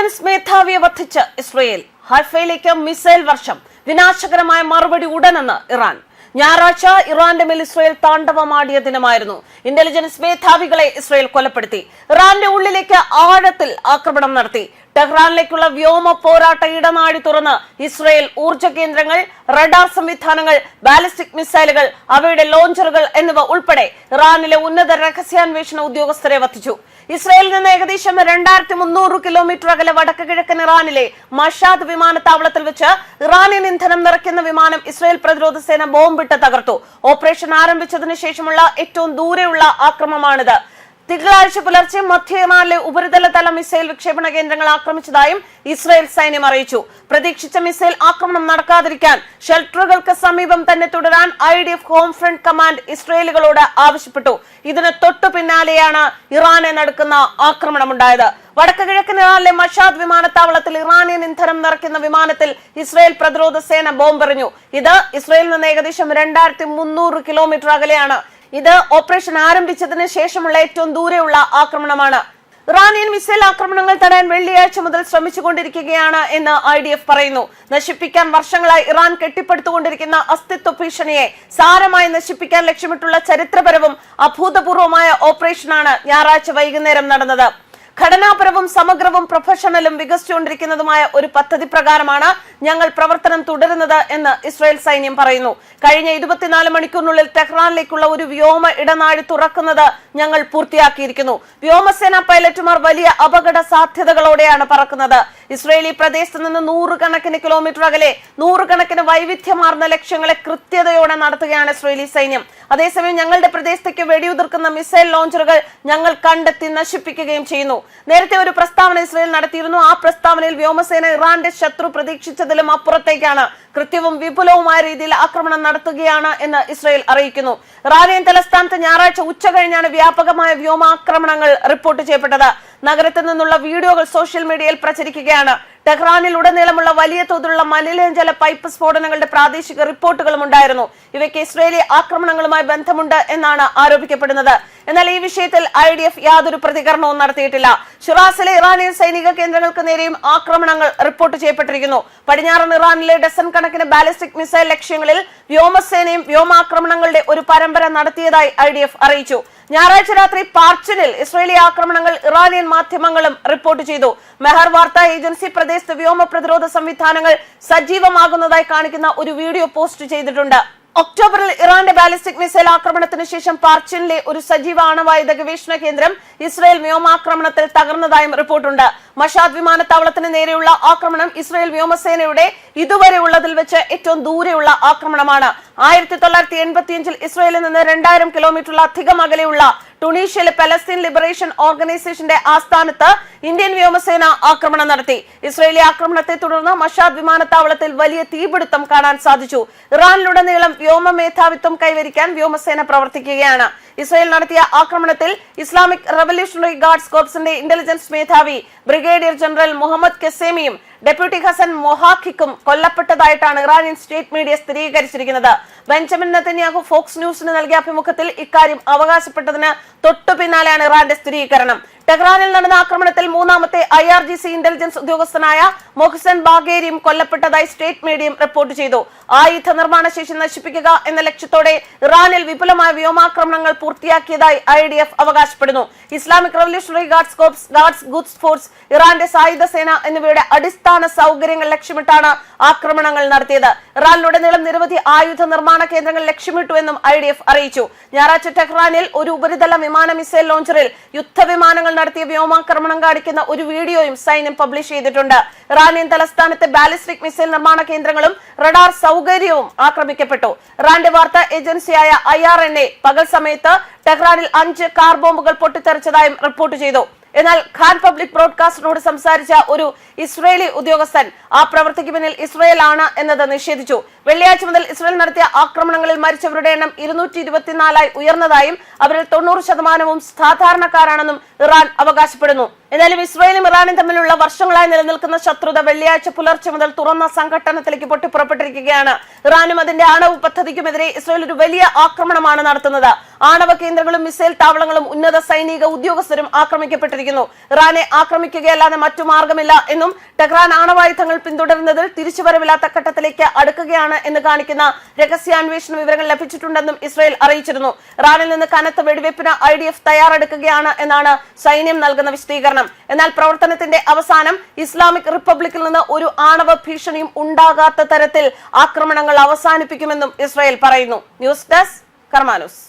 Intelligence മേധാവിയെ വധിച്ച് Israel. ഹൈഫയിലേക്ക് മിസൈൽ വർഷം. വിനാശകരമായ മറുപടി ഉടനെന്ന് ഇറാൻ. ഞായറാഴ്ച ഇറാന്റെ മേൽ ഇസ്രയേൽ താണ്ഡവമാടിയ ദിനമായിരുന്നു. ഇന്റലിജൻസ് മേധാവികളെ ഇസ്രയേൽ കൊലപ്പെടുത്തി. ഇറാന്റെ ഉള്ളിലേക്ക് ആഴത്തിൽ ആക്രമണം നടത്തി. ടെഹ്റാനിലേക്കുള്ള വ്യോമ പോരാട്ട ഇടനാഴി തുറന്ന് ഇസ്രയേൽ ഊർജ കേന്ദ്രങ്ങൾ റഡാർ സംവിധാനങ്ങൾ ബാലിസ്റ്റിക് മിസൈലുകൾ അവയുടെ ലോഞ്ചറുകൾ എന്നിവ ഉൾപ്പെടെ ഇറാനിലെ ഉന്നത രഹസ്യാന്വേഷണ ഉദ്യോഗസ്ഥരെ വധിച്ചു. ഇസ്രയേലിൽ നിന്ന് ഏകദേശം രണ്ടായിരത്തി മുന്നൂറ് കിലോമീറ്റർ അകലെ വടക്ക് കിഴക്കൻ ഇറാനിലെ മഷാദ് വിമാനത്താവളത്തിൽ വെച്ച് ഇറാനിയൻ ഇന്ധനം നിറയ്ക്കുന്ന വിമാനം ഇസ്രയേൽ പ്രതിരോധ സേന ബോംബിട്ട് തകർത്തു. ഓപ്പറേഷൻ ആരംഭിച്ചതിന് ശേഷമുള്ള ഏറ്റവും ദൂരെയുള്ള ആക്രമണമാണിത്. തിങ്കളാഴ്ച പുലർച്ചെ മധ്യ യമാനിലെ ഉപരിതല തല മിസൈൽ വിക്ഷേപണ കേന്ദ്രങ്ങൾ ആക്രമിച്ചതായും ഇസ്രായേൽ സൈന്യം അറിയിച്ചു. പ്രതീക്ഷിച്ച മിസൈൽ ആക്രമണം നടക്കാതിരിക്കാൻ ഷെൽട്ടറുകൾക്ക് സമീപം തന്നെ തുടരാൻ I D F home front command ഇസ്രയേലുകളോട് ആവശ്യപ്പെട്ടു. ഇതിന് തൊട്ടു പിന്നാലെയാണ് ഇറാനെ നടക്കുന്ന ആക്രമണമുണ്ടായത്. വടക്ക് കിഴക്കൻ ഇറാനിലെ മഷാദ് വിമാനത്താവളത്തിൽ ഇറാനിയൻ ഇന്ധനം നിറയ്ക്കുന്ന വിമാനത്തിൽ ഇസ്രായേൽ പ്രതിരോധ സേന ബോംബെറിഞ്ഞു. ഇത് ഇസ്രായേലിൽ നിന്ന് ഏകദേശം രണ്ടായിരത്തി മുന്നൂറ് കിലോമീറ്റർ അകലെയാണ്. ഇത് ഓപ്പറേഷൻ ആരംഭിച്ചതിന് ശേഷമുള്ള ഏറ്റവും ദൂരെയുള്ള ആക്രമണമാണ്. ഇറാനിയൻ മിസൈൽ ആക്രമണങ്ങൾ തടയാൻ വെള്ളിയാഴ്ച മുതൽ ശ്രമിച്ചുകൊണ്ടിരിക്കുകയാണ് എന്ന് ഐ ഡി എഫ് പറയുന്നു. നശിപ്പിക്കാൻ വർഷങ്ങളായി ഇറാൻ കെട്ടിപ്പടുത്തുകൊണ്ടിരിക്കുന്ന അസ്തിത്വ ഭീഷണിയെ സാരമായി നശിപ്പിക്കാൻ ലക്ഷ്യമിട്ടുള്ള ചരിത്രപരവും അഭൂതപൂർവമായ ഓപ്പറേഷനാണ് ഞായറാഴ്ച വൈകുന്നേരം നടന്നത്. ഘടനാപരവും സമഗ്രവും പ്രൊഫഷണലും വികസിച്ചുകൊണ്ടിരിക്കുന്നതുമായ ഒരു പദ്ധതി പ്രകാരമാണ് ഞങ്ങൾ പ്രവർത്തനം തുടരുന്നത് എന്ന് ഇസ്രായേൽ സൈന്യം പറയുന്നു. കഴിഞ്ഞ ഇരുപത്തിനാല് മണിക്കൂറിനുള്ളിൽ ടെഹ്റാനിലേക്കുള്ള ഒരു വ്യോമ ഇടനാഴി തുറക്കുന്നത് ഞങ്ങൾ പൂർത്തിയാക്കിയിരിക്കുന്നു. വ്യോമസേന പൈലറ്റുമാർ വലിയ അപകട സാധ്യതകളോടെയാണ് പറക്കുന്നത്. ഇസ്രയേലി പ്രദേശത്ത് നിന്ന് നൂറുകണക്കിന് കിലോമീറ്റർ അകലെ നൂറുകണക്കിന് വൈവിധ്യമാർന്ന ലക്ഷ്യങ്ങളെ കൃത്യതയോടെ നടത്തുകയാണ് ഇസ്രയേലി സൈന്യം. അതേസമയം ഞങ്ങളുടെ പ്രദേശത്തേക്ക് വെടിയുതിർക്കുന്ന മിസൈൽ ലോഞ്ചറുകൾ ഞങ്ങൾ കണ്ടെത്തി നശിപ്പിക്കുകയും ചെയ്യുന്നു. നേരത്തെ ഒരു പ്രസ്താവന ഇസ്രയേൽ നടത്തിയിരുന്നു. ആ പ്രസ്താവനയിൽ വ്യോമസേന ഇറാന്റെ ശത്രു പ്രതീക്ഷിച്ചതിലും അപ്പുറത്തേക്കാണ്. കൃത്യവും വിപുലവുമായ രീതിയിൽ ആക്രമണം നടത്തുകയാണ് എന്ന് ഇസ്രയേൽ അറിയിക്കുന്നു. ഇറാനിയൻ തലസ്ഥാനത്ത് ഞായറാഴ്ച ഉച്ച കഴിഞ്ഞാണ് വ്യാപകമായ വ്യോമാക്രമണങ്ങൾ റിപ്പോർട്ട് ചെയ്യപ്പെട്ടത്. നഗരത്തിൽ നിന്നുള്ള വീഡിയോകൾ സോഷ്യൽ മീഡിയയിൽ പ്രചരിക്കുകയാണ്. ടെഹ്റാനിൽ ഉടനീളമുള്ള വലിയ തോതിലുള്ള മലിനജല പൈപ്പ് സ്ഫോടനങ്ങളുടെ പ്രാദേശിക റിപ്പോർട്ടുകളും ഉണ്ടായിരുന്നു. ഇവയ്ക്ക് ഇസ്രയേലി ആക്രമണങ്ങളുമായി ബന്ധമുണ്ട് എന്നാണ് ആരോപിക്കപ്പെടുന്നത്. എന്നാൽ ഈ വിഷയത്തിൽ ഐ ഡി എഫ് യാതൊരു പ്രതികരണവും നടത്തിയിട്ടില്ല. ഷിറാസിലെ ഇറാനിയൻ സൈനിക കേന്ദ്രങ്ങൾക്ക് നേരെയും ആക്രമണങ്ങൾ റിപ്പോർട്ട് ചെയ്യപ്പെട്ടിരിക്കുന്നു. പടിഞ്ഞാറൻ ഇറാനിലെ ഡസൺ കണക്കിന് ബാലിസ്റ്റിക് മിസൈൽ ലക്ഷ്യങ്ങളിൽ വ്യോമസേനയും വ്യോമാക്രമണങ്ങളുടെ ഒരു പരമ്പര നടത്തിയതായി ഐ അറിയിച്ചു. ഞായറാഴ്ച രാത്രി പാർച്ചിനിൽ ഇസ്രയേലി ആക്രമണങ്ങൾ ഇറാനിയൻ മാധ്യമങ്ങളും റിപ്പോർട്ട് ചെയ്തു. മെഹർ വാർത്താ ഏജൻസി പ്രദേശത്ത് വ്യോമ പ്രതിരോധ സംവിധാനങ്ങൾ സജീവമാകുന്നതായി കാണിക്കുന്ന ഒരു വീഡിയോ പോസ്റ്റ് ചെയ്തിട്ടുണ്ട്. ഒക്ടോബറിൽ ഇറാന്റെ ബാലിസ്റ്റിക് മിസൈൽ ആക്രമണത്തിന് ശേഷം പാർച്ചിനിലെ ഒരു സജീവ ആണവായുധ ഗവേഷണ കേന്ദ്രം ഇസ്രായേൽ വ്യോമാക്രമണത്തിൽ തകർന്നതായും റിപ്പോർട്ടുണ്ട്. മഷാദ് വിമാനത്താവളത്തിന് നേരെയുള്ള ആക്രമണം ഇസ്രയേൽ വ്യോമസേനയുടെ ഇതുവരെ ഉള്ളതിൽ വെച്ച് ഏറ്റവും ദൂരെയുള്ള ആക്രമണമാണ്. ആയിരത്തി തൊള്ളായിരത്തി എൺപത്തിയഞ്ചിൽ ഇസ്രയേലിൽ നിന്ന് രണ്ടായിരം കിലോമീറ്ററിലധികം അകലെയുള്ള ടുണീഷ്യയിലെ പലസ്തീൻ ലിബറേഷൻ ഓർഗനൈസേഷന്റെ ആസ്ഥാനത്ത് ഇന്ത്യൻ വ്യോമസേന ആക്രമണം നടത്തി. ഇസ്രയേലി ആക്രമണത്തെ തുടർന്ന് മഷാദ് വിമാനത്താവളത്തിൽ വലിയ തീപിടുത്തം കാണാൻ സാധിച്ചു. ഇറാനിലുടനീളം വ്യോമ മേധാവിത്വം കൈവരിക്കാൻ വ്യോമസേന പ്രവർത്തിക്കുകയാണ്. ഇസ്രയേൽ നടത്തിയ ആക്രമണത്തിൽ ഇസ്ലാമിക് റവല്യൂഷണറി ഗാർഡ്സ് കോർപ്സിന്റെ ഇന്റലിജൻസ് മേധാവി ബ്രിഗേഡിയർ ജനറൽ മുഹമ്മദ് കെസേമിയും ഡെപ്യൂട്ടി ഹസൻ മൊഹാഖിക്കും കൊല്ലപ്പെട്ടതായിട്ടാണ് ഇറാനിയൻ സ്റ്റേറ്റ് മീഡിയ സ്ഥിരീകരിച്ചിരിക്കുന്നത്. ബെഞ്ചമിൻ നെതന്യാഹു ഫോക്സ് ന്യൂസിന് നൽകിയ അഭിമുഖത്തിൽ ഇക്കാര്യം അവകാശപ്പെട്ടതിന് തൊട്ടു പിന്നാലെയാണ് ഇറാന്റെ സ്ഥിരീകരണം. ടെഹ്റാനിൽ നടന്ന ആക്രമണത്തിൽ മൂന്നാമത്തെ I R G C intelligence ഉദ്യോഗസ്ഥനായ മൊഹ്സൻ ബാഗേരിയും കൊല്ലപ്പെട്ടതായി സ്റ്റേറ്റ് മീഡിയം റിപ്പോർട്ട് ചെയ്തു. ആയുധ നിർമ്മാണ ശേഷി നശിപ്പിക്കുക എന്ന ലക്ഷ്യത്തോടെ ഇറാനിൽ വിപുലമായ വ്യോമാക്രമണങ്ങൾ പൂർത്തിയാക്കിയതായി ഐ ഡി എഫ് അവകാശപ്പെടുന്നു. Islamic revolutionary guards corps guards Quds force ഇറാന്റെ സായുധ സേന എന്നിവയുടെ അടിസ്ഥാന സൗകര്യങ്ങൾ ലക്ഷ്യമിട്ടാണ് ആക്രമണങ്ങൾ നടത്തിയത്. ഇറാനിലുടനീളം നിരവധി ആയുധ നിർമ്മാണ കേന്ദ്രങ്ങൾ ലക്ഷ്യമിട്ടുവെന്നും ഐ ഡി എഫ് അറിയിച്ചു. ഞായറാഴ്ച ടെഹ്റാനിൽ ഒരു ഉപരിതല വിമാന മിസൈൽ ലോഞ്ചറിൽ യുദ്ധവിമാനങ്ങൾ നടത്തിയ വ്യോമാക്രമണം കാണിക്കുന്ന ഒരു വീഡിയോയും സൈന്യം പബ്ലിഷ് ചെയ്തിട്ടുണ്ട്. ഇറാനിയൻ തലസ്ഥാനത്തെ ബാലിസ്റ്റിക് മിസൈൽ നിർമ്മാണ കേന്ദ്രങ്ങളും റഡാർ സൗകര്യവും ആക്രമിക്കപ്പെട്ടു. ഇറാന്റെ വാർത്താ ഏജൻസിയായ ഐ ആർ എൻ എ പകൽ സമയത്ത് ടെഹ്റാനിൽ അഞ്ച് കാർ ബോംബുകൾ പൊട്ടിത്തെറിച്ചതായും റിപ്പോർട്ട് ചെയ്തു. എന്നാൽ ഖാൻ പബ്ലിക് ബ്രോഡ്കാസ്റ്ററിനോട് സംസാരിച്ച ഒരു ഇസ്രയേലി ഉദ്യോഗസ്ഥൻ ആ പ്രവൃത്തിക്ക് പിന്നിൽ ഇസ്രയേൽ ആണ് എന്നത് നിഷേധിച്ചു. വെള്ളിയാഴ്ച മുതൽ ഇസ്രയേൽ നടത്തിയ ആക്രമണങ്ങളിൽ മരിച്ചവരുടെ എണ്ണം ഇരുന്നൂറ്റി ഇരുപത്തിനാലായി ഉയർന്നതായും അവരിൽ തൊണ്ണൂറ് ശതമാനവും സാധാരണക്കാരാണെന്നും ഇറാൻ അവകാശപ്പെടുന്നു. എന്നാലും ഇസ്രായേലും ഇറാനും തമ്മിലുള്ള വർഷങ്ങളായി നിലനിൽക്കുന്ന ശത്രുത വെള്ളിയാഴ്ച പുലർച്ചെ മുതൽ തുറന്ന സംഘട്ടനത്തിലേക്ക് പൊട്ടിപ്പുറപ്പെട്ടിരിക്കുകയാണ്. ഇറാനും അതിന്റെ ആണവ പദ്ധതിക്കുമെതിരെ ഇസ്രായേൽ ഒരു വലിയ ആക്രമണമാണ് നടത്തുന്നത്. ആണവ കേന്ദ്രങ്ങളും മിസൈൽ താവളങ്ങളും ഉന്നത സൈനിക ഉദ്യോഗസ്ഥരും ആക്രമിക്കപ്പെട്ടിരിക്കുന്നു. ഇറാനെ ആക്രമിക്കുകയല്ലാതെ മറ്റു മാർഗമില്ല എന്നും ടെഹ്റാൻ ആണവായുധങ്ങൾ പിന്തുടരുന്നതിൽ തിരിച്ചുവരവില്ലാത്ത ഘട്ടത്തിലേക്ക് അടുക്കുകയാണ് എന്ന് കാണിക്കുന്ന രഹസ്യാന്വേഷണ വിവരങ്ങൾ ലഭിച്ചിട്ടുണ്ടെന്നും ഇസ്രായേൽ അറിയിച്ചിരുന്നു. ഇറാനിൽ നിന്ന് കനത്ത വെടിവെപ്പിന് ഐ ഡി എഫ് തയ്യാറെടുക്കുകയാണ് എന്നാണ് സൈന്യം നൽകുന്ന വിശദീകരണം. എന്നാൽ പ്രവർത്തനത്തിന്റെ അവസാനം ഇസ്ലാമിക് റിപ്പബ്ലിക്കിൽ നിന്ന് ഒരു ആണവ ഭീഷണിയും ഉണ്ടാകാത്ത തരത്തിൽ ആക്രമണങ്ങൾ അവസാനിപ്പിക്കുമെന്നും ഇസ്രായേൽ പറയുന്നു. News desk കർമാനൂസ്.